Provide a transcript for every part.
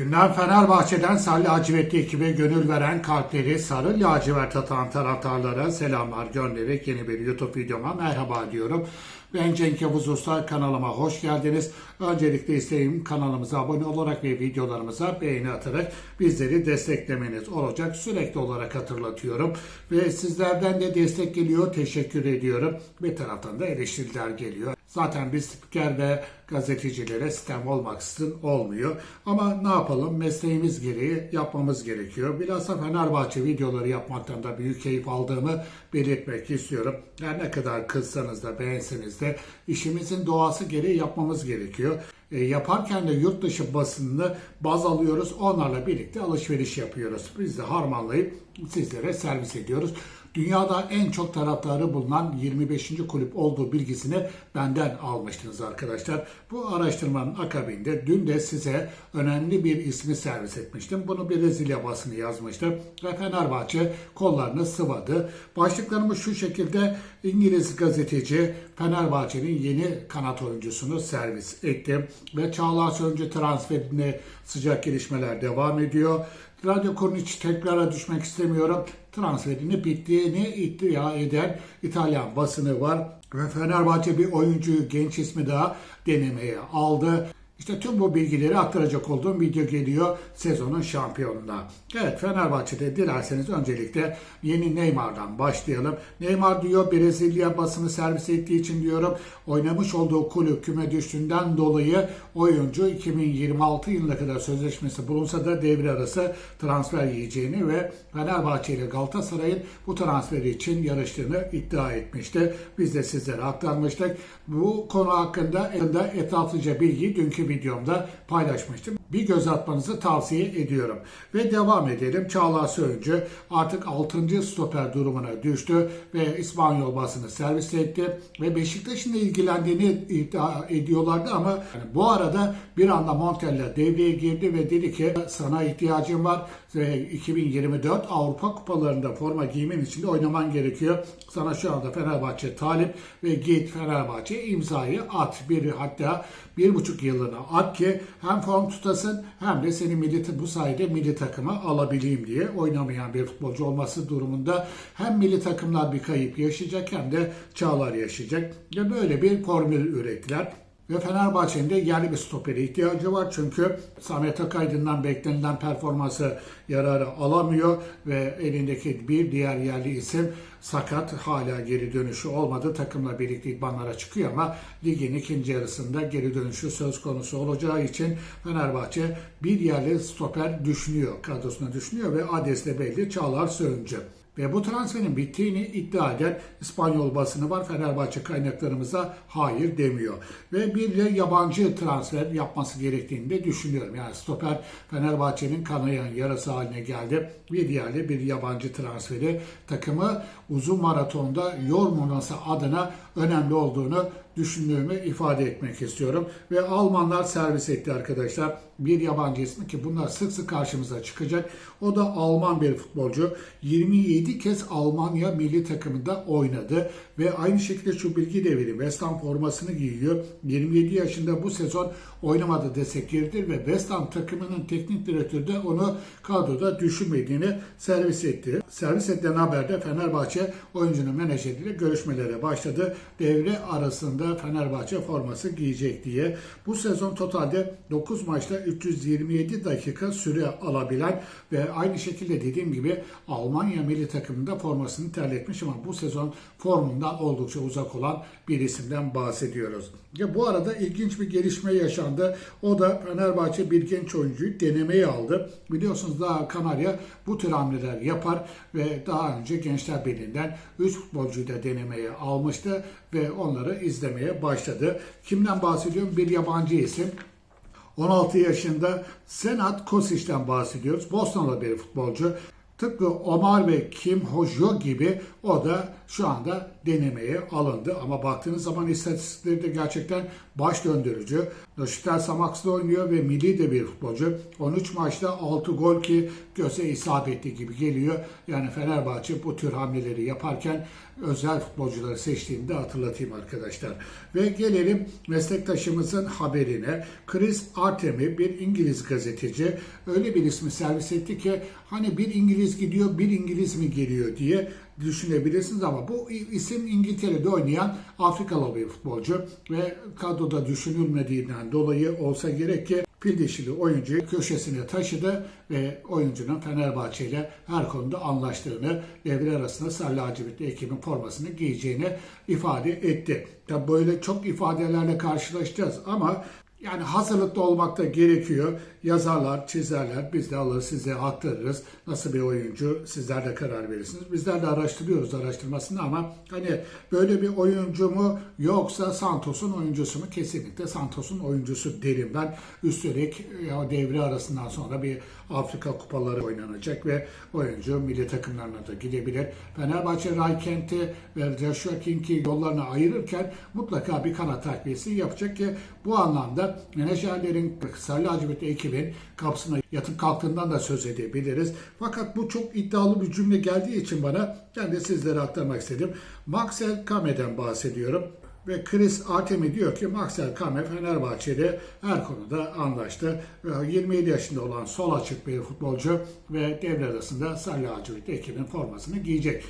Gündem Fenerbahçe'den Sarı Lacivertli ekibe gönül veren kalpleri sarı lacivert atan taraftarlara selamlar göndererek yeni bir YouTube videoma merhaba diyorum. Ben Cenk Yavuz Usta kanalıma hoş geldiniz. Öncelikle isteğim kanalımıza abone olarak ve videolarımıza beğeni atarak bizleri desteklemeniz olacak. Sürekli olarak hatırlatıyorum. Ve sizlerden de destek geliyor. Teşekkür ediyorum. Bir taraftan da eleştiriler geliyor. Zaten biz spiker ve gazetecilere sistem olmaksızın olmuyor. Ama ne yapalım mesleğimiz gereği yapmamız gerekiyor. Bilhassa Fenerbahçe videoları yapmaktan da büyük keyif aldığımı belirtmek istiyorum. Her ne kadar kızsanız da beğenseniz de işimizin doğası gereği yapmamız gerekiyor. E, yaparken de yurt dışı basınını baz alıyoruz. Onlarla birlikte alışveriş yapıyoruz. Biz de harmanlayıp sizlere servis ediyoruz. Dünyada en çok taraftarı bulunan 25. kulüp olduğu bilgisini benden almıştınız arkadaşlar. Bu araştırmanın akabinde dün de size önemli bir ismi servis etmiştim. Bunu Brezilya basını yazmıştı ve Fenerbahçe kollarını sıvadı. Başlıklarımı şu şekilde İngiliz gazeteci Fenerbahçe'nin yeni kanat oyuncusunu servis etti ve Çağlar Söyüncü transferine sıcak gelişmeler devam ediyor. Radyo Korniç tekrara düşmek istemiyorum. Transferini bittiğini iddia eden İtalyan basını var. Ve Fenerbahçe bir oyuncuyu genç ismi daha denemeye aldı. İşte tüm bu bilgileri aktaracak olduğum video geliyor sezonun şampiyonuna. Evet Fenerbahçe'de dilerseniz öncelikle yeni Neymar'dan başlayalım. Neymar diyor Brezilya basını servis ettiği için diyorum oynamış olduğu kulüp küme düştüğünden dolayı oyuncu 2026 yılına kadar sözleşmesi bulunsa da devre arası transfer yiyeceğini ve Fenerbahçe ile Galatasaray'ın bu transferi için yarıştığını iddia etmişti. Biz de sizlere aktarmıştık. Bu konu hakkında etraflıca bilgiyi dünkü videomda paylaşmıştım. Bir göz atmanızı tavsiye ediyorum. Ve devam edelim. Çağlar Söyüncü artık 6. stoper durumuna düştü ve İspanyol basını servis etti ve Beşiktaş'ın ilgilendiğini iddia ediyorlardı ama yani bu arada bir anda Montella devreye girdi ve dedi ki sana ihtiyacım var ve 2024 Avrupa Kupalarında forma giymen için de oynaman gerekiyor. Sana şu anda Fenerbahçe talip ve git Fenerbahçe imzayı at. Bir hatta bir buçuk yılına at ki hem form tutasın hem de seni milli bu sayede milli takıma alabileyim diye oynamayan bir futbolcu olması durumunda hem milli takımlar bir kayıp yaşayacak hem de Çağlar yaşayacak. Ve böyle bir formül ürettiler. Ve Fenerbahçe'nin de yerli bir stopere ihtiyacı var. Çünkü Samet Akaydın'dan beklenilen performansı yararı alamıyor ve elindeki bir diğer yerli isim sakat hala geri dönüşü olmadı. Takımla birlikte idmanlara çıkıyor ama ligin ikinci yarısında geri dönüşü söz konusu olacağı için Fenerbahçe bir yerli stoper düşünüyor. Kadrosuna düşünüyor ve adresi de belli Çağlar Söyüncü. Ve bu transferin bittiğini iddia eden İspanyol basını var. Fenerbahçe kaynaklarımıza hayır demiyor. Ve bir de yabancı transfer yapması gerektiğini de düşünüyorum. Yani stoper Fenerbahçe'nin kanayan yarası haline geldi. Bir diğerli bir yabancı transferi takımı uzun maratonda yormaması adına önemli olduğunu düşündüğümü ifade etmek istiyorum. Ve Almanlar servis etti arkadaşlar. Bir yabancı ismi ki bunlar sık sık karşımıza çıkacak. O da Alman bir futbolcu. 27 kez Almanya milli takımında oynadı. Ve aynı şekilde şu bilgi de vereyim. West Ham formasını giyiyor. 27 yaşında bu sezon oynamadı desek yeridir ve West Ham takımının teknik direktörü de onu kadroda düşünmediğini servis etti. Servis edilen haberde Fenerbahçe oyuncunun menajeriyle görüşmelere başladı. Devre arasında Fenerbahçe forması giyecek diye. Bu sezon totalde 9 maçta 327 dakika süre alabilen ve aynı şekilde dediğim gibi Almanya milli takımında formasını terletmiş ama bu sezon formundan oldukça uzak olan bir isimden bahsediyoruz. Ya bu arada ilginç bir gelişme yaşandı. O da Fenerbahçe bir genç oyuncuyu denemeye aldı. Biliyorsunuz daha Kanarya bu tür hamleler yapar ve daha önce Gençler Birliği'nden 3 futbolcuyu da denemeye almıştı ve onları izlemeye başladı. Kimden bahsediyorum? Bir yabancı isim. 16 yaşında Senat Kosic'ten bahsediyoruz. Bosnalı bir futbolcu. Tıpkı Omar ve Kim Hojo gibi o da şu anda denemeye alındı. Ama baktığınız zaman istatistikleri de gerçekten baş döndürücü. Noşiter Samaks'da oynuyor ve milli de bir futbolcu. 13 maçta 6 gol ki göze isabetli gibi geliyor. Yani Fenerbahçe bu tür hamleleri yaparken özel futbolcuları seçtiğini de hatırlatayım arkadaşlar. Ve gelelim meslektaşımızın haberine. Chris Artemi bir İngiliz gazeteci öyle bir ismi servis etti ki hani bir İngiliz gidiyor bir İngiliz mi geliyor diye düşünebilirsiniz ama bu isim İngiltere'de oynayan Afrikalı bir futbolcu ve kadroda düşünülmediğinden dolayı olsa gerek ki fil dişili oyuncuyu köşesine taşıdı ve oyuncunun Fenerbahçe ile her konuda anlaştığını, devre arasında sarı lacivertli ekibin formasını giyeceğini ifade etti. Tabi böyle çok ifadelerle karşılaşacağız ama yani hazırlıklı olmak da gerekiyor. Yazarlar, çizerler, biz de alır size aktarırız. Nasıl bir oyuncu sizler de karar verirsiniz. Bizler de araştırıyoruz araştırmasını ama hani böyle bir oyuncu mu yoksa Santos'un oyuncusu mu? Kesinlikle Santos'un oyuncusu derim ben. Üstelik ya devre arasından sonra bir Afrika kupaları oynanacak ve oyuncu milli takımlarına da gidebilir. Fenerbahçe Raykent'i ve Joshua King'i yollarına ayırırken mutlaka bir kanat takviyesi yapacak ki bu anlamda menajerlerin Sarı Lacivert ekibin kapısına yatıp kalktığından da söz edebiliriz. Fakat bu çok iddialı bir cümle geldiği için bana ben de sizlere aktarmak istedim. Maxel Kame'den bahsediyorum. Ve Chris Artemi diyor ki Maxel Kame Fenerbahçe'de her konuda anlaştı. Ve 27 yaşında olan sol açık bir futbolcu ve devre arasında Sarı Lacivert ekibin formasını giyecek.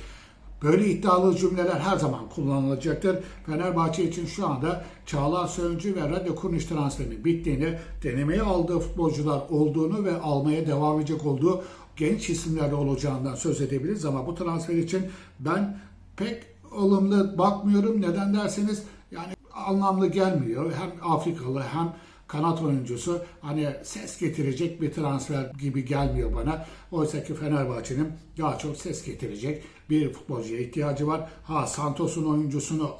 Böyle iddialı cümleler her zaman kullanılacaktır. Fenerbahçe için şu anda Çağlar Söyüncü ve Radyo Kurniş transferinin bittiğini, denemeye aldığı futbolcular olduğunu ve almaya devam edecek olduğu genç isimlerde olacağından söz edebiliriz. Ama bu transfer için ben pek olumlu bakmıyorum. Neden derseniz yani anlamlı gelmiyor. Hem Afrikalı hem kanat oyuncusu hani ses getirecek bir transfer gibi gelmiyor bana. Oysa ki Fenerbahçe'nin daha çok ses getirecek bir futbolcuya ihtiyacı var. Ha Santos'un oyuncusunu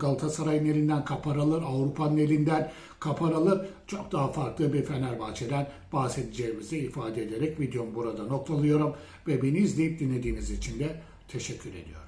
Galatasaray'ın elinden kaparalır, Avrupa'nın elinden kaparalır. Çok daha farklı bir Fenerbahçe'den bahsedeceğimizi ifade ederek videomu burada noktalıyorum. Ve beni izleyip dinlediğiniz için de teşekkür ediyorum.